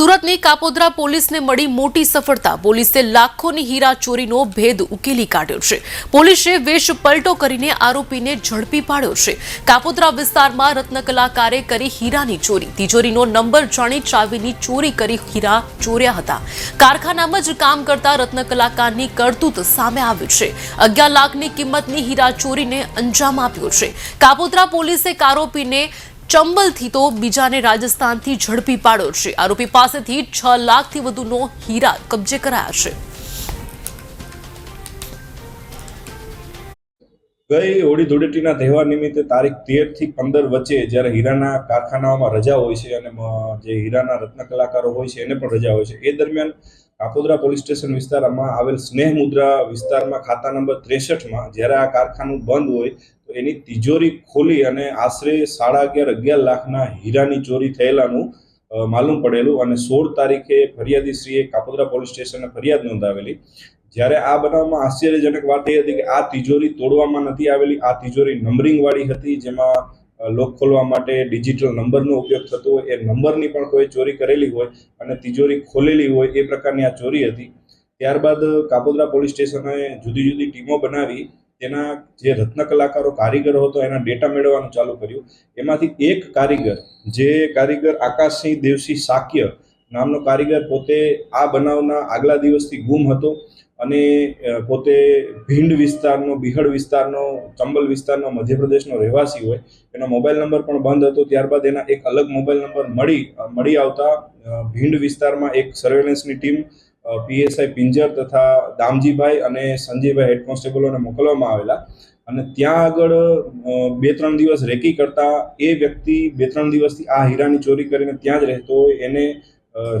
સુરતની કાપોદ્રા પોલીસને મળી મોટી સફળતા. પોલીસે લાખોની હીરા ચોરીનો ભેદ ઉકેલી કાઢ્યો છે. પોલીસે વેશ પલટો કરીને આરોપીને ઝડપી પાડ્યો છે. કાપોદ્રા વિસ્તારમાં રત્નકલાકારે કરી હીરાની ચોરી. તિજોરીનો નંબર જાણી ચાવીની ચોરી કરી હીરા ચોર્યા હતા. કારખાનામાં જ કામ કરતા રત્ન કલાકારની કરતૂત સામે આવ્યું છે. અગિયાર લાખની કિંમતની હીરા ચોરીને અંજામ આપ્યો છે. કાપોદ્રા પોલીસે આરોપીને ચંબલથી તો બીજાને રાજસ્થાનથી ઝડપી પાડ્યો છે. આરોપી પાસેથી છ લાખથી વધુનો હીરા કબજે કરાયા છે. ગઈ હોળી ધૂળેટીના તહેવાર નિમિત્તે તારીખ તેરથી પંદર વચ્ચે જ્યારે હીરાના કારખાનાઓમાં રજા હોય છે અને જે હીરાના રત્ન કલાકારો હોય છે એને પણ રજા હોય છે. એ દરમિયાન કાકોદરા પોલીસ સ્ટેશન વિસ્તારમાં આવેલ સ્નેહ મુદ્રા વિસ્તારમાં ખાતા નંબર ત્રેસઠમાં જ્યારે આ કારખાનું બંધ હોય એની તિજોરી ખોલી અને આશરે સાડા અગિયાર અગિયાર લાખના હીરાની ચોરી થયેલાનું માલુમ પડેલું અને સોળ તારીખે ફરિયાદીશ્રીએ કાપોદરા પોલીસ સ્ટેશને ફરિયાદ નોંધાવેલી. જ્યારે આ બનાવમાં આશ્ચર્યજનક વાત એ હતી કે આ તિજોરી તોડવામાં નથી આવેલી, આ તિજોરી નંબરિંગવાળી હતી, જેમાં લોક ખોલવા માટે ડિજિટલ નંબરનો ઉપયોગ થતો હોય, એ નંબરની પણ કોઈ ચોરી કરેલી હોય અને તિજોરી ખોલેલી હોય એ પ્રકારની આ ચોરી હતી. ત્યારબાદ કાપોદરા પોલીસ સ્ટેશને જુદી જુદી ટીમો બનાવી તેના જે રત્ન કલાકારો કારીગરો હતો, એના ડેટા મેળવવાનું ચાલુ કર્યું. એમાંથી એક કારીગર, જે કારીગર આકાશસિંહ દેવસિંહ સાક્ય નામનો કારીગર પોતે આ બનાવના આગલા દિવસથી ગુમ હતો અને પોતે ભીંડ વિસ્તારનો બિહડ વિસ્તારનો, ચંબલ વિસ્તારનો મધ્યપ્રદેશનો રહેવાસી હોય, એનો મોબાઈલ નંબર પણ બંધ હતો. ત્યારબાદ એના એક અલગ મોબાઈલ નંબર મળી મળી આવતા ભીંડ વિસ્તારમાં એક સર્વેલન્સની ટીમ પીએસઆઈ પિંજર તથા દામજીભાઈ અને સંજયભાઈ હેડ કોન્સ્ટેબલોને મોકલવામાં આવેલા. અને ત્યાં આગળ બે ત્રણ દિવસ રેકી કરતા એ વ્યક્તિ બે ત્રણ દિવસથી આ હીરાની ચોરી કરીને ત્યાં જ રહેતો હોય, એને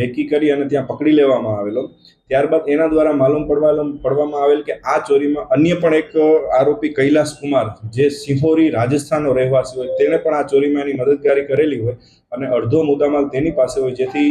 રેકી કરી અને ત્યાં પકડી લેવામાં આવેલો. ત્યારબાદ એના દ્વારા માલુમ પડવા પડવામાં આવેલ કે આ ચોરીમાં અન્ય પણ એક આરોપી કૈલાસ કુમાર, જે સિંહોરી રાજસ્થાનનો રહેવાસી હોય, તેણે પણ આ ચોરીમાં એની મદદગારી કરેલી હોય અને અડધો મુદ્દામાલ તેની પાસે હોય, જેથી